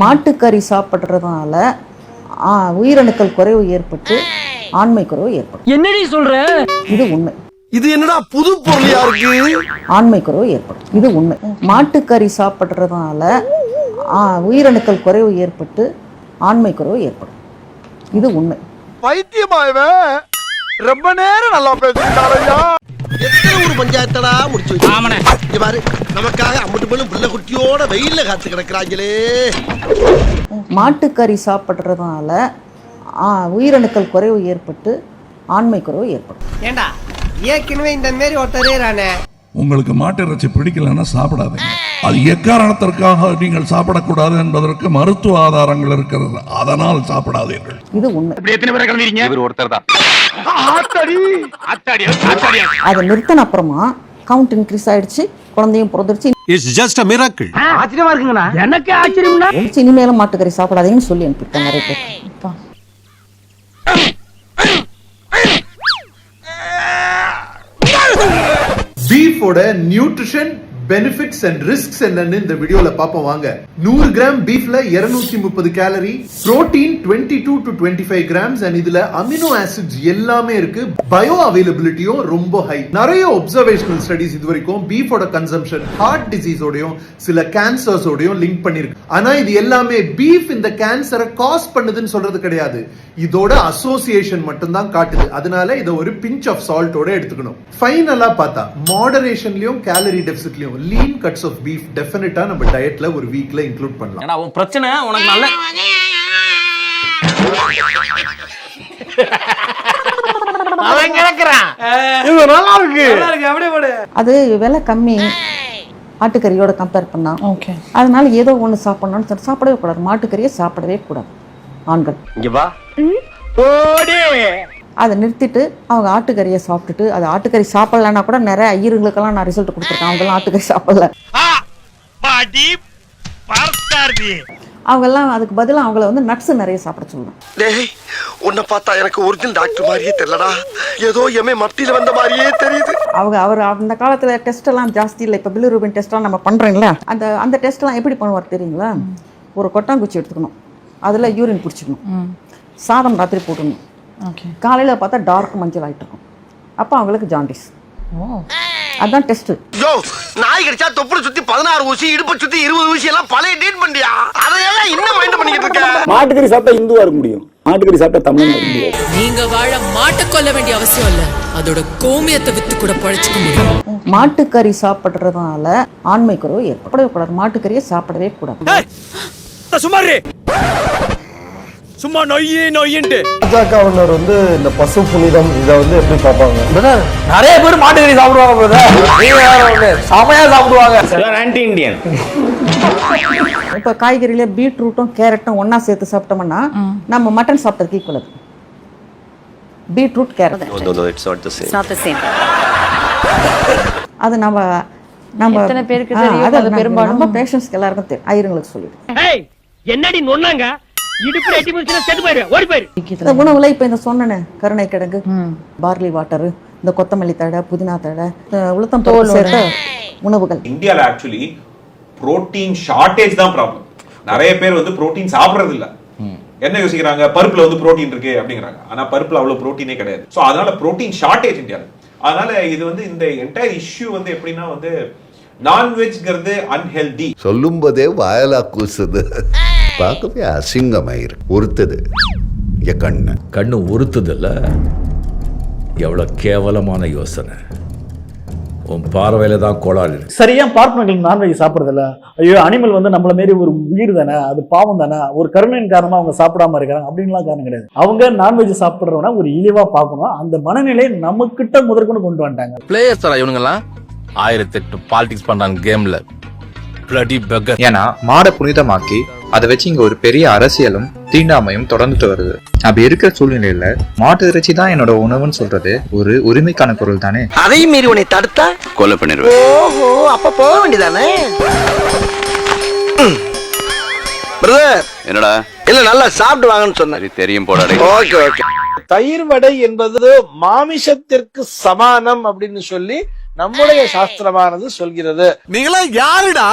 மாட்டுக்கறி சாப்பிட்றதுனால உயிரணுக்கள் குறைவு ஏற்பட்டு ஆண்மை குறைவு ஏற்படும். என்னடி சொல்ற? இது உண்மை. இது என்னடா புது பொருளியா இருக்கு? ஆண்மை குறைவு ஏற்படும். இது உண்மை. மாட்டுக்கறி சாப்பிட்றதுனால உயிரணுக்கள் குறைவு ஏற்பட்டு ஆண்மை குறைவு ஏற்படும். இது உண்மை. பைத்தியமா இவன்? ரொம்ப நேரம் நல்லா பேசிட்டாரையா எத்தனை ஒரு பஞ்சாயத்தடா முடிச்சு இங்க பாரு நமக்காக அம்பட்டு பெண்ணும் பிள்ளை குட்டியோட வெயில்ல காத்து கிடக்குறாங்களே. மாட்டுக்கறி சாப்பிட்றதுனால உயிரணுக்கள் குறைவு ஏற்பட்டு ஆண்மை குறைவு ஏற்படும். ஏண்டா ஏற்கனவே இந்த மாரி ஒருத்தர் உங்களுக்கு மாட்டு இறைச்சி பிடிக்கலன்னா சாப்பிடாதீங்க. அது எக்காரணத்திற்காக நீங்கள் சாப்பிடக்கூடாது என்பதற்கு மருத்துவ ஆதாரங்கள் இருக்கிறது. அதனால் சாப்பிடாதீர்கள். இது உண்மை. இவர் ஒருத்தர் தான். அதை நிறுத்தின அப்புறமா கவுண்ட் இன்க்ரீஸ் ஆயிடுச்சு. குழந்தையும் பிறந்துருச்சு இட்ஸ் ஜஸ்ட் அ மிராக்கிள் ஆச்சரியமா இருக்குங்கண்ணா. எனக்கு ஆச்சரியம்னா இனிமேலும் மாட்டுக்கறி சாப்பிடாதீங்கன்னு சொல்லி அனுப்பிட்டேன் நிறைய பேர். பீஃபோட நியூட்ரிஷன் பெனிஃபிட்ஸ் அண்ட் ரிஸ்க்ஸ் என்னன்னு இந்த வீடியோல பாப்போம் வாங்க. நூறு கிராம் பீஃப்ல 230 முப்பது calorie protein twenty two to twenty five grams and இதுல அமினோ ஆசிட்ஸ் எல்லாமே இருக்கு. பயோ அவைலபிலிட்டியும் ரொம்ப ஹை நிறைய ஒப்சர்வேஷனல் ஸ்டடிஸ் இது வரைக்கும் பீஃபோட கன்சம்ஷன் ஹார்ட் டிசீஸோடையும் சில கேன்சர்ஸோடையும் லிங்க் பண்ணிருக்கு. ஆனா இது எல்லாமே பீஃப் இந்த கேன்சரை காஸ் பண்ணுதுன்னு சொல்றது கிடையாது. இதோட அசோசியேஷன் மட்டும்தான் காட்டுது. அதனால இதை ஒரு பிஞ்ச் ஆஃப் சால்ட்டோட எடுத்துக்கணும். ஃபைனலா பார்த்தா மாடரேஷன்லயும் கேலரி டெபிசிட்லயும் லீன் கட்ஸ் ஆஃப் பீஃப் டெஃபினட்டா நம்ம டயட்ல ஒரு வீக்ல இன்க்ளூட் பண்ணலாம். ஏன்னா உன் பிரச்சனை உனக்கு நல்ல அவன் கிடக்குறான் இது நல்லா இருக்கு. அப்படியே போடு. அது விலை கம்மி. ஆட்டுக்கறியோட கம்பேர் பண்ணா. ஓகே அதனால ஏதோ ஒன்று சாப்பிடணும்னு சொல்லி சாப்பிடவே கூடாது. மாட்டுக்கறியை சாப்பிடவே கூடாது. ஆண்கள். இங்க வா. அதை நிறுத்திட்டு அவங்க ஆட்டுக்கறியை சாப்பிட்டுட்டு அது ஆட்டுக்கறி சாப்பிடலன்னா கூட நிறைய ஐயருங்களுக்கெல்லாம் நான் ரிசல்ட் கொடுத்துருக்கேன். அவங்கெல்லாம் ஆட்டுக்கறி சாப்பிடல. அவங்கெல்லாம் அதுக்கு பதிலா அவங்கள வந்து நட்ஸ் நிறைய சாப்பிட சொல்லணும் டேய் உன்னை பார்த்தா எனக்கு ஒரிஜினல் டாக்டர் மாதிரியே தெரியலடா. ஏதோ எம்ஏ மத்தியில வந்த மாதிரியே தெரியுது. அவங்க அவர் அந்த காலத்துல டெஸ்ட் எல்லாம் ஜாஸ்தி இல்லை. இப்போ பிலிரூபின் டெஸ்ட்லாம் நம்ம பண்றோம்ல. அந்த அந்த டெஸ்ட் எல்லாம் எப்படி பண்ணுவார் தெரியுங்களா? ஒரு கொட்டாங்குச்சி எடுத்துக்கணும். அதுல யூரின் பிடிச்சிக்கணும். சாதம் ராத்திரி போட்டுடணும் ஓகே காலையில பார்த்தா டார்க் மஞ்சள் ஆயிட்டு இருக்கும். அப்போ அவங்களுக்கு ஜாண்டிஸ் ஓ. அதுதான் டெஸ்ட் யோ நாய் கடிச்சா தொப்புளை சுத்தி பதினாறு ஊசி இடுப்பை சுத்தி இருபது ஊசி எல்லாம் பழைய டேட் பண்ணியா? அதையெல்லாம் இன்னும் மைண்ட் பண்ணிக்கிட்டு இருக்க. மாட்டுக்கறி சாப்பிட்டா இந்துவா இருக்க முடியும். மாட்டுக்கறி சாப்பிட்டா முடியாது. நீங்க வாழ மாட்ட கொல்ல வேண்டிய அவசியம் இல்ல. அதோட கோமியத்தை வித்து கூட பழச்சிக்க முடியும். மாட்டுக்கறி சாப்பிட்றதுனால ஆண்மை குறைவு ஏற்படவே கூடாது. மாட்டுக்கறியை சாப்பிடவே கூடாது. சும்மாரு சும்மா நொய்யி நொய்யின்ட்டு. பாஜகவினர் வந்து இந்த பசு புனிதம் இதை வந்து எப்படி பார்ப்பாங்க? நிறைய பேர் மாட்டுக்கறி சாப்பிடுவாங்க பிரதர். செமையா சாப்பிடுவாங்க. ஆன்டி இந்தியன் இப்போ காய்கறியில பீட்ரூட்டும் கேரட்டும் ஒண்ணா சேர்த்து சாப்பிட்டோம்னா நம்ம மட்டன் சாப்பிட்டதுக்கு ஈக்குவல் அது. Beetroot carrot. அது நம்ம நம்ம எத்தனை பேருக்கு தெரியும்? அது அது நம்ம- பெரும்பாலும் நம்ம பேஷண்ட்ஸ்க்கு எல்லாருக்கும் தெரியும். ஐயருங்களுக்கு சொல்லிடு என்னடி நொன்னாங்க? இடுப்பு எட்டி முடிச்சுனா செத்து போயிரு ஓடி போயிரு. இந்த உணவுல இப்ப இந்த சொன்னனே கருணை கிழங்கு பார்லி வாட்டர் இந்த கொத்தமல்லி தழை புதினா தழை இந்த உளுத்தம் தோல் சேர்த்த உணவுகள். இந்தியால ஆக்சுவலி புரோட்டீன் ஷார்ட்டேஜ் தான் ப்ராப்ளம் நிறைய பேர் வந்து புரோட்டீன் சாப்பிடுறது இல்ல என்ன யோசிக்கிறாங்க? பருப்புல வந்து புரோட்டீன் இருக்கு அப்படிங்கிறாங்க. ஆனா பருப்புல அவ்வளவு புரோட்டீனே கிடையாது. சோ அதனால புரோட்டீன் ஷார்ட்டேஜ் இந்தியால. அதனால இது வந்து இந்த என்டையர் இஷ்யூ வந்து எப்படின்னா வந்து நான்வெஜ்ங்கிறது அன்ஹெல்தி சொல்லும் போதே வாயலா கூசுது. பார்க்கவே அசிங்கமாயிருக்கு உறுத்துது. இங்க கண்ணு. கண்ணு உறுத்துதில்ல? எவ்வளவு கேவலமான யோசனை. உன் பார்வையில தான் கோளாறு இருக்கு. சரியா பார்ப்பனர்கள் நான்வெஜ் சாப்பிடுறது இல்ல ஐயோ அனிமல் வந்து நம்மள மாரி ஒரு உயிர் தானே அது பாவம் தானே ஒரு கருணையின் காரணமா அவங்க சாப்பிடாம இருக்காங்க அப்படின்லாம் காரணம் கிடையாது. அவங்க நான்வெஜ் சாப்பிடுறவனா ஒரு இழிவா பார்க்கணும். அந்த மனநிலையை நம்ம கிட்ட முதற்கொண்டு கொண்டு வந்துட்டாங்க. பிளேயர்ஸ் தரா இவனுங்கெல்லாம். ஆயிரத்தி எட்டு பாலிடிக்ஸ் பண்றாங்க கேம்ல ஏன்னா மாடை புனிதமாக்கி அதை வச்சு இங்க ஒரு பெரிய அரசியலும் தீண்டாமையும் தொடர்ந்துட்டு வருது. அப்படி இருக்கிற சூழ்நிலையில மாட்டு இறைச்சி தான் என்னோட உணவுன்னு சொல்றது ஒரு உரிமைக்கான குரல் தானே? அதையும் மீறி உன்னை தடுத்தா? கொலை பண்ணிடுவேன். ஓஹோ அப்ப போக வேண்டியதானே? பிரதர் என்னடா? இல்ல நல்லா சாப்பிட்டு வாங்கன்னு சொன்னேன். தெரியும் போடாடே ஓகே ஓகே தயிர் வடை என்பது மாமிசத்திற்கு சமானம் அப்படின்னு சொல்லி நம்முடைய சாஸ்திரமானது சொல்கிறது. நீங்களா யாருடா?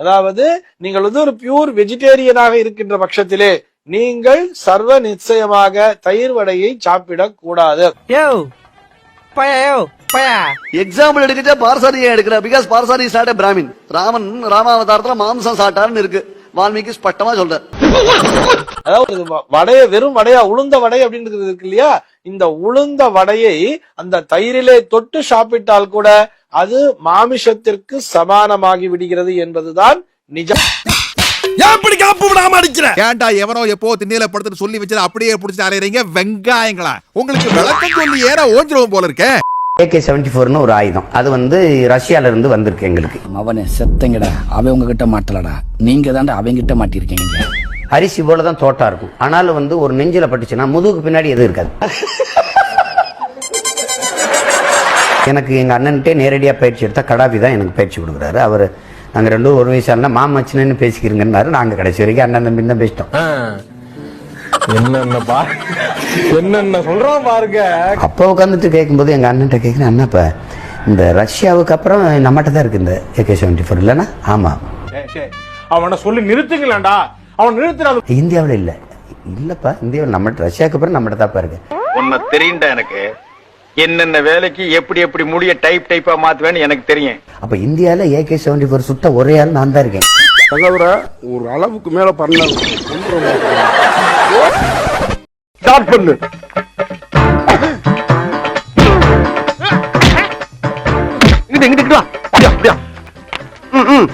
அதாவது நீங்கள் வந்து ஒரு பியூர் வெஜிடேரியனாக இருக்கின்ற பட்சத்திலே நீங்கள் சர்வ நிச்சயமாக தயிர் வடையை சாப்பிடக் கூடாது எக்ஸாம்பிள் எடுக்கச்சா பார்சாரியை எடுக்கிற? பிகாஸ் பார்சாரி சாட்ட பிராமின். ராமன் ராமாவதாரத்துல மாம்சம் சாட்டாருன்னு இருக்கு. வால்மீகி ஸ்பஷ்டமா சொல்ற அதாவது வடைய வெறும் வடையா உளுந்த வடை அப்படின்றது இருக்கு இல்லையா? இந்த உளுந்த வடையை அந்த தயிரிலே தொட்டு சாப்பிட்டால் கூட அது மாமிசத்திற்கு சமானமாகி விடுகிறது என்பதுதான் நிஜம். எப்படி காப்பு விடாம அடிக்கிற? ஏன்டா எவனோ எப்போ திண்ணையில படுத்துட்டு சொல்லி வச்சது அப்படியே புடிச்சிட்டு அலையறீங்க? வெங்காயங்களா? உங்களுக்கு விளக்கம் சொல்லி ஏற ஓஞ்சிருவோம் போல இருக்கே. ஏகே செவன்டி ஃபோர்னு ஒரு ஆயுதம். அது வந்து ரஷ்யால இருந்து வந்திருக்கு எங்களுக்கு. அவனே செத்தங்கடா. அவன் உங்ககிட்ட மாட்டலடா. நீங்க தாண்டா அவங்கிட்ட மாட்டிருக்கீங்க. அரிசி போல தான் தோட்டா இருக்கும். ஆனாலும் வந்து ஒரு நெஞ்சில பட்டுச்சுன்னா முதுகுக்கு பின்னாடி எதுவும் இருக்காது. எனக்கு எங்க அண்ணன்ட்டே நேரடியா பயிற்சி எடுத்தா கடாபி தான் எனக்கு பயிற்சி கொடுக்குறாரு. அவர் நாங்க ரெண்டு பேரும் ஒரு வயசான மாமச்சினு பேசிக்கிறீங்கன்னாரு. நாங்க கடைசி வரைக்கும் அண்ணன் தம்பி தான் பேசிட்டோம். என்னென்ன பா என்னென்ன சொல்றான் பாருங்க. அப்போ உட்காந்துட்டு கேட்கும்போது எங்க அண்ணன்ட்ட கேட்குறேன் அண்ணா இப்ப இந்த ரஷ்யாவுக்கு அப்புறம் நம்மகிட்ட தான் இருக்கு இந்த ஏகே செவன்டி ஃபோர் இல்லைன்னா? ஆமா. அவனை சொல்லி நிறுத்துங்களேன்டா. அவன் நிறுத்தின இந்தியாவில் இல்லை. இல்லப்பா இந்தியாவில் நம்மகிட்ட ரஷ்யாவுக்கு அப்புறம் நம்மகிட்ட தான்ப்பா இருக்கு. உன்னை தெரியும்டா எனக்கு. என்னென்ன வேலைக்கு எப்படி எப்படி முடிய டைப் டைப்பா மாத்துவேன்னு எனக்கு தெரியும். அப்ப இந்தியாவில் ஏகே செவன்டி ஃபோர் சுட்ட ஒரே ஆள் நான் தான் இருக்கேன். ஒரு அளவுக்கு மேல பண்ண ஸ்டார்ட் பண்ணு. இங்கிட்டு இங்கிட்டு வா. அப்படியா அப்படியா. ம், ம்.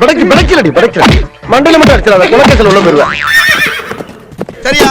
படைக்கு படைக்கலடி படைக்கல மண்டையில மட்டும் அடிச்சிடாத. குலக்கேசல் உள்ள போயிருவேன். சரியா?